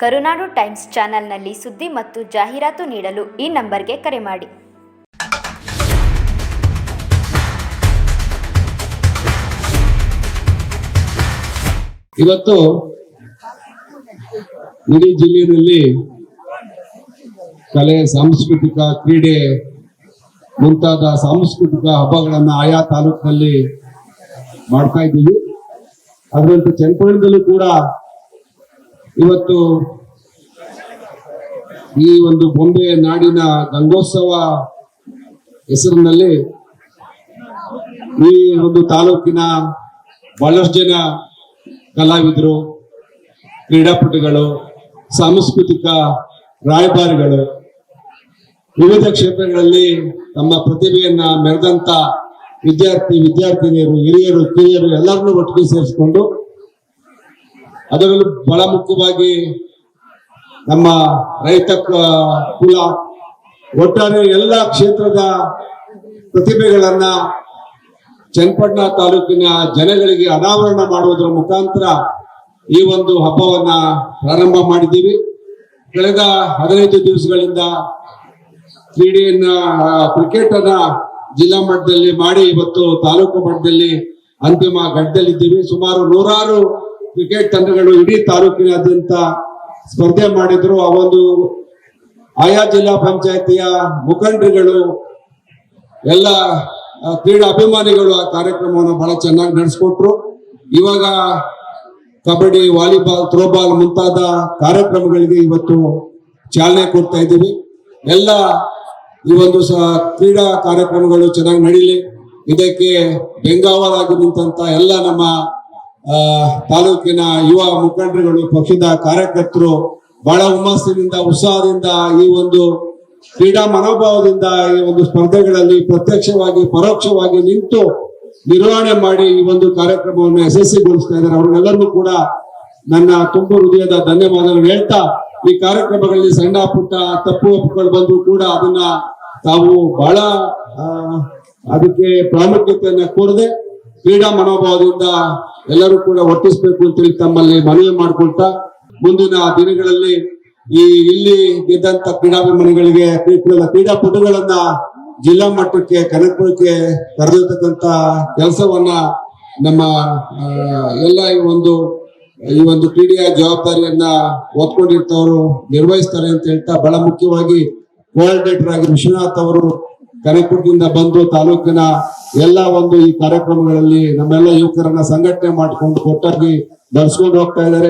ಕರುನಾಡು times ಚಾನೆಲ್ನಲ್ಲಿ ಸುದ್ದಿ ಮತ್ತು ಜಾಹೀರಾತು ನೀಡಲು ಈ ನಂಬರ್ಗೆ ಕರೆ ಮಾಡಿ. ಇವತ್ತು ಇಡೀ ಜಿಲ್ಲೆಯಲ್ಲಿ ಕಲೆ, ಸಾಂಸ್ಕೃತಿಕ ಕ್ರೀಡೆ ಮುಂತಾದ ಸಾಂಸ್ಕೃತಿಕ ಹಬ್ಬಗಳನ್ನು ಆಯಾ ತಾಲೂಕಿನಲ್ಲಿ ಮಾಡ್ತಾ ಇದ್ದೀವಿ. ಅದರಂತೆ ಚನ್ನಪಟ್ಟಣದಲ್ಲೂ ಕೂಡ ಇವತ್ತು ಈ ಒಂದು ಬೊಂಬೆ ನಾಡಿನ ಗಂಗೋತ್ಸವ ಹೆಸರಿನಲ್ಲಿ ಈ ಒಂದು ತಾಲೂಕಿನ ಬಹಳಷ್ಟು ಜನ ಕಲಾವಿದರು, ಕ್ರೀಡಾಪಟುಗಳು, ಸಾಂಸ್ಕೃತಿಕ ರಾಯಭಾರಿಗಳು. ವಿವಿಧ ಕ್ಷೇತ್ರಗಳಲ್ಲಿ ತಮ್ಮ ಪ್ರತಿಭೆಯನ್ನ ಮೆರೆದಂತ ವಿದ್ಯಾರ್ಥಿ, ವಿದ್ಯಾರ್ಥಿನಿಯರು, ಹಿರಿಯರು, ಕಿರಿಯರು ಎಲ್ಲರನ್ನೂ ಒಟ್ಟಿಗೆ ಸೇರಿಸಿಕೊಂಡು ಅದರಲ್ಲೂ ಬಹಳ ಮುಖ್ಯವಾಗಿ ನಮ್ಮ ರೈತ ಕುಲ ಒಟ್ಟಾರೆ ಎಲ್ಲ ಕ್ಷೇತ್ರದ ಪ್ರತಿಭೆಗಳನ್ನ ಚನ್ನಪಟ್ಟಣ ತಾಲೂಕಿನ ಜನಗಳಿಗೆ ಅನಾವರಣ ಮಾಡುವುದರ ಮುಖಾಂತರ ಈ ಒಂದು ಹಬ್ಬವನ್ನ ಪ್ರಾರಂಭ ಮಾಡಿದ್ದೀವಿ. ಕಳೆದ ಹದಿನೈದು ದಿವಸಗಳಿಂದ ಕ್ರೀಡೆಯನ್ನ ಕ್ರಿಕೆಟ್ ಅನ್ನ ಜಿಲ್ಲಾ ಮಟ್ಟದಲ್ಲಿ ಮಾಡಿ ಇವತ್ತು ತಾಲೂಕು ಮಟ್ಟದಲ್ಲಿ ಅಂತಿಮ ಘಟ್ಟದಲ್ಲಿದ್ದೀವಿ. ಸುಮಾರು ನೂರಾರು ಕ್ರಿಕೆಟ್ ತಂಡಗಳು ಇಡೀ ತಾಲೂಕಿನಾದ್ಯಂತ ಸ್ಪರ್ಧೆ ಮಾಡಿದ್ರು. ಆ ಒಂದು ಆಯಾ ಜಿಲ್ಲಾ ಪಂಚಾಯತಿಯ ಮುಖಂಡರುಗಳು, ಎಲ್ಲ ಕ್ರೀಡಾ ಅಭಿಮಾನಿಗಳು ಆ ಕಾರ್ಯಕ್ರಮವನ್ನು ಬಹಳ ಚೆನ್ನಾಗಿ ನಡೆಸ್ಕೊಟ್ರು. ಇವಾಗ ಕಬಡ್ಡಿ, ವಾಲಿಬಾಲ್, ಥ್ರೋಬಾಲ್ ಮುಂತಾದ ಕಾರ್ಯಕ್ರಮಗಳಿಗೆ ಇವತ್ತು ಚಾಲನೆ ಕೊಡ್ತಾ ಇದ್ದೀವಿ. ಎಲ್ಲ ಈ ಒಂದು ಸಹ ಕ್ರೀಡಾ ಕಾರ್ಯಕ್ರಮಗಳು ಚೆನ್ನಾಗಿ ನಡೀಲಿ. ಇದಕ್ಕೆ ಬೆಂಗಾವಲಾಗಿ ನಿಂತ ಎಲ್ಲ ನಮ್ಮ ತಾಲೂಕಿನ ಯುವ ಮುಖಂಡರುಗಳು, ಪಕ್ಷದ ಕಾರ್ಯಕರ್ತರು ಬಹಳ ಹುಮ್ಮಸ್ಸಿನಿಂದ, ಉತ್ಸಾಹದಿಂದ ಈ ಒಂದು ಕ್ರೀಡಾ ಮನೋಭಾವದಿಂದ ಈ ಒಂದು ಸ್ಪರ್ಧೆಗಳಲ್ಲಿ ಪ್ರತ್ಯಕ್ಷವಾಗಿ, ಪರೋಕ್ಷವಾಗಿ ನಿಂತು ನಿರ್ವಹಣೆ ಮಾಡಿ ಈ ಒಂದು ಕಾರ್ಯಕ್ರಮವನ್ನು ಯಶಸ್ವಿಗೊಳಿಸ್ತಾ ಇದ್ದಾರೆ. ಅವ್ರನ್ನೆಲ್ಲರಿಗೂ ಕೂಡ ನನ್ನ ತುಂಬು ಹೃದಯದ ಧನ್ಯವಾದಗಳು. ಹೇಳ್ತಾ, ಈ ಕಾರ್ಯಕ್ರಮಗಳಲ್ಲಿ ಸಣ್ಣ ಪುಟ್ಟ, ತಪ್ಪು ಒಪ್ಪುಗಳು ಬಂದ್ರು ಕೂಡ ಅದನ್ನ ತಾವು ಬಹಳ ಅದಕ್ಕೆ ಪ್ರಾಮುಖ್ಯತೆಯನ್ನ ಕೊಡದೆ ಕ್ರೀಡಾ ಮನೋಭಾವದಿಂದ ಎಲ್ಲರೂ ಕೂಡ ಒಟ್ಟಿಸ್ಬೇಕು ಅಂತೇಳಿ ತಮ್ಮಲ್ಲಿ ಮನವಿ ಮಾಡ್ಕೊಳ್ತಾ ಮುಂದಿನ ದಿನಗಳಲ್ಲಿ ಈ ಇಲ್ಲಿ ಗೆದ್ದಂತ ಕ್ರೀಡಾಭಿಮಾನಿಗಳಿಗೆ ಕ್ರೀಡಾ ಕ್ರೀಡಾಪಟುಗಳನ್ನ ಜಿಲ್ಲಾ ಮಟ್ಟಕ್ಕೆ, ಕನಕಪುರಕ್ಕೆ ಕರೆದಿರ್ತಕ್ಕಂತ ಕೆಲಸವನ್ನ ನಮ್ಮ ಎಲ್ಲ ಈ ಒಂದು ಈ ಒಂದು ಕ್ರೀಡೆಯ ಜವಾಬ್ದಾರಿಯನ್ನ ಓದ್ಕೊಂಡಿರ್ತವರು ನಿರ್ವಹಿಸ್ತಾರೆ ಅಂತ ಹೇಳ್ತಾ ಬಹಳ ಮುಖ್ಯವಾಗಿ ಕೋಆರ್ಡಿನೇಟರ್ ಆಗಿ ವಿಶ್ವನಾಥ್ ಅವರು ಕನಕಪುರದಿಂದ ಬಂದು ತಾಲೂಕಿನ ಎಲ್ಲ ಒಂದು ಈ ಕಾರ್ಯಕ್ರಮಗಳಲ್ಲಿ ನಮ್ಮೆಲ್ಲ ಯುವಕರನ್ನ ಸಂಘಟನೆ ಮಾಡಿಕೊಂಡು ಕೊಟ್ಟಾಗಿ ನಡೆಸ್ಕೊಂಡು ಹೋಗ್ತಾ ಇದ್ದಾರೆ.